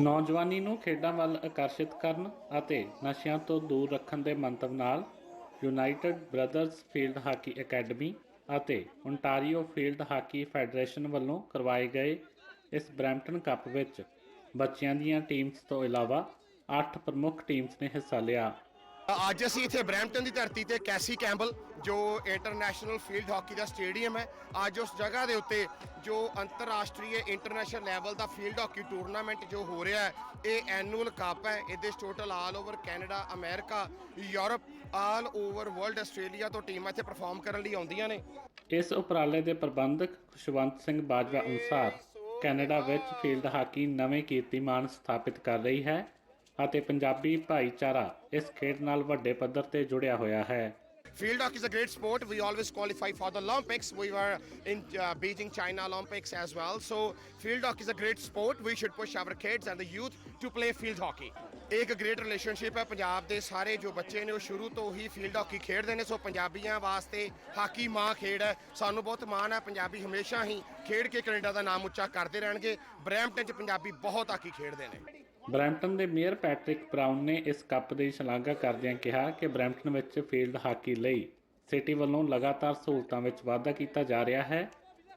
ਨੌਜਵਾਨੀ ਨੂੰ ਖੇਡਾਂ ਵੱਲ ਆਕਰਸ਼ਿਤ ਕਰਨ ਅਤੇ ਨਸ਼ਿਆਂ ਤੋਂ ਦੂਰ ਰੱਖਣ ਦੇ ਮੰਤਵ ਨਾਲ United Brothers field hockey academy ਅਤੇ ਓਨਟਾਰੀਓ ਫੀਲਡ ਹਾਕੀ ਫੈਡਰੇਸ਼ਨ ਵੱਲੋਂ ਕਰਵਾਏ ਗਏ ਇਸ ਬਰੈਂਪਟਨ ਕੱਪ ਵਿੱਚ ਬੱਚਿਆਂ ਦੀਆਂ ਟੀਮਸ ਤੋਂ ਇਲਾਵਾ 8 ਪ੍ਰਮੁੱਖ ਟੀਮਸ ਨੇ ਹਿੱਸਾ ਲਿਆ। ਅੱਜ ਅਸੀਂ ਇੱਥੇ ਬਰੈਂਪਟਨ ਦੀ ਧਰਤੀ ਤੇ ਕੈਸੀ ਕੈਂਬਲ, ਜੋ ਇੰਟਰਨੈਸ਼ਨਲ ਫੀਲਡ ਹਾਕੀ ਦਾ ਸਟੇਡੀਅਮ ਹੈ, ਅੱਜ ਉਸ ਜਗ੍ਹਾ ਦੇ ਉੱਤੇ ਜੋ ਅੰਤਰਰਾਸ਼ਟਰੀ ਇੰਟਰਨੈਸ਼ਨਲ ਲੈਵਲ ਦਾ ਫੀਲਡ ਹਾਕੀ ਟੂਰਨਾਮੈਂਟ ਜੋ ਹੋ ਰਿਹਾ ਹੈ, ਇਹ ਐਨੂਅਲ ਕੱਪ ਹੈ। ਇਹਦੇ 'ਚ total all over Canada, America, Europe all over world Australia ਤੋਂ ਟੀਮਾਂ ਇੱਥੇ ਪਰਫਾਰਮ ਕਰਨ ਲਈ ਆਉਂਦੀਆਂ ਨੇ। ਇਸ ਉਪਰਾਲੇ ਦੇ ਪ੍ਰਬੰਧਕ ਖੁਸ਼ਵੰਤ ਸਿੰਘ ਬਾਜਵਾ ਅਨੁਸਾਰ, ਕੈਨੇਡਾ ਵਿੱਚ ਫੀਲਡ ਹਾਕੀ ਨਵੇਂ ਕੀਰਤੀਮਾਨ ਸਥਾਪਿਤ ਕਰ ਰਹੀ ਹੈ। ਅਤੇ ਪੰਜਾਬੀ ਭਾਈਚਾਰਾ ਇਸ ਖੇਡ ਨਾਲ ਵੱਡੇ ਪੱਧਰ ਤੇ ਜੁੜਿਆ ਹੋਇਆ ਹੈ Field hockey is a great sport. We always qualify for the Olympics. We were in uh, Beijing, China Olympics as well. So field hockey is a great sport. We should push our kids and the youth to play field hockey. ਇੱਕ great relationship ਹੈ ਪੰਜਾਬ ਦੇ ਸਾਰੇ ਜੋ ਬੱਚੇ ਨੇ ਉਹ ਸ਼ੁਰੂ ਤੋਂ ਹੀ ਫੀਲਡ ਹਾਕੀ ਖੇਡਦੇ ਨੇ ਸੋ ਪੰਜਾਬੀਆਂ ਵਾਸਤੇ ਹਾਕੀ ਮਾਂ ਖੇਡ ਹੈ ਸਾਨੂੰ ਬਹੁਤ ਮਾਣ ਹੈ ਪੰਜਾਬੀ ਹਮੇਸ਼ਾ ਹੀ ਖੇਡ ਕੇ ਕੈਨੇਡਾ ਦਾ ਨਾਮ ਉੱਚਾ ਕਰਦੇ ਰਹਿਣਗੇ ਬਰੈਂਪਟਨ 'ਚ ਪੰਜਾਬੀ ਬਹੁਤ ਹਾਕੀ ਖੇਡਦੇ ਨੇ ਬਰੈਂਪਟਨ ਦੇ ਮੇਅਰ ਪੈਟਰਿਕ ਬ੍ਰਾਊਨ ਨੇ ਇਸ ਕੱਪ ਦੀ ਸ਼ਲਾਘਾ ਕਰਦਿਆਂ ਕਿਹਾ ਕਿ ਬਰੈਂਪਟਨ ਵਿੱਚ ਫੀਲਡ ਹਾਕੀ ਲਈ ਸਿਟੀ ਵੱਲੋਂ ਲਗਾਤਾਰ ਸਹੂਲਤਾਂ ਵਿੱਚ ਵਾਧਾ ਕੀਤਾ ਜਾ ਰਿਹਾ ਹੈ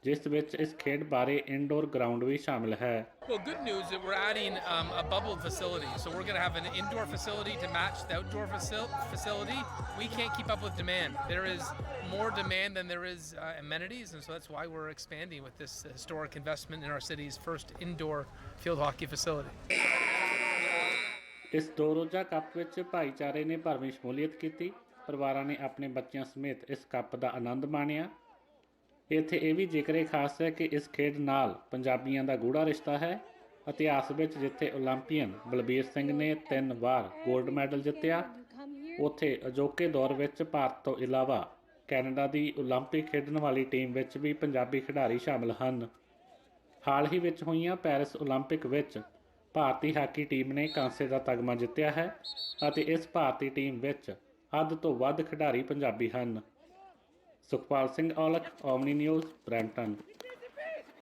ਜਿਸ ਵਿੱਚ ਇਸ ਖੇਡ ਬਾਰੇ ਇਨਡੋਰ ਗਰਾਊਂਡ ਵੀ ਸ਼ਾਮਿਲ ਹੈ Well, good news that we're adding um, a bubble facility. So we're going to have an indoor facility to match the outdoor facil- facility. We can't keep up with demand. There is more demand than there is uh, amenities, and so that's why we're expanding with this historic investment in our city's first indoor field hockey facility. ਇਸ ਦੋ ਰੋਜ਼ਾ cup ਵਿੱਚ ਭਾਈਚਾਰੇ ਨੇ ਭਰਵੀਂ ਸ਼ਮੂਲੀਅਤ ਕੀਤੀ। ਪਰਿਵਾਰਾਂ ਨੇ ਆਪਣੇ ਬੱਚਿਆਂ ਸਮੇਤ ਇਸ ਕੱਪ ਦਾ ਆਨੰਦ ਮਾਣਿਆ। ਇੱਥੇ ਇਹ ਵੀ ਜ਼ਿਕਰੇ ਖਾਸ ਹੈ ਕਿ ਇਸ ਖੇਡ ਨਾਲ ਪੰਜਾਬੀਆਂ ਦਾ ਗੂੜਾ ਰਿਸ਼ਤਾ ਹੈ। ਇਤਿਹਾਸ ਵਿੱਚ ਜਿੱਥੇ 올림픽ੀਅਨ ਬਲਬੀਰ ਸਿੰਘ ਨੇ ਤਿੰਨ ਵਾਰ 골ਡ ਮੈਡਲ ਜਿੱਤਿਆ, ਉੱਥੇ ਅਜੋਕੇ ਦੌਰ ਵਿੱਚ ਭਾਰਤ ਤੋਂ ਇਲਾਵਾ ਕੈਨੇਡਾ ਦੀ 올림픽 ਖੇਡਣ ਵਾਲੀ ਟੀਮ ਵਿੱਚ ਵੀ ਪੰਜਾਬੀ ਖਿਡਾਰੀ ਸ਼ਾਮਲ ਹਨ। ਹਾਲ ਹੀ ਵਿੱਚ ਹੋਈਆਂ ਪੈਰਿਸ 올림픽 ਵਿੱਚ ਭਾਰਤੀ ਹਾਕੀ ਟੀਮ ਨੇ ਕਾਂਸੇ ਦਾ ਤਗਮਾ ਜਿੱਤਿਆ ਹੈ ਅਤੇ ਇਸ ਭਾਰਤੀ ਟੀਮ ਵਿੱਚ ਅੱਧ ਤੋਂ ਵੱਧ ਖਿਡਾਰੀ ਪੰਜਾਬੀ ਹਨ। Sukhpal Singh Aulakh Omni News Brampton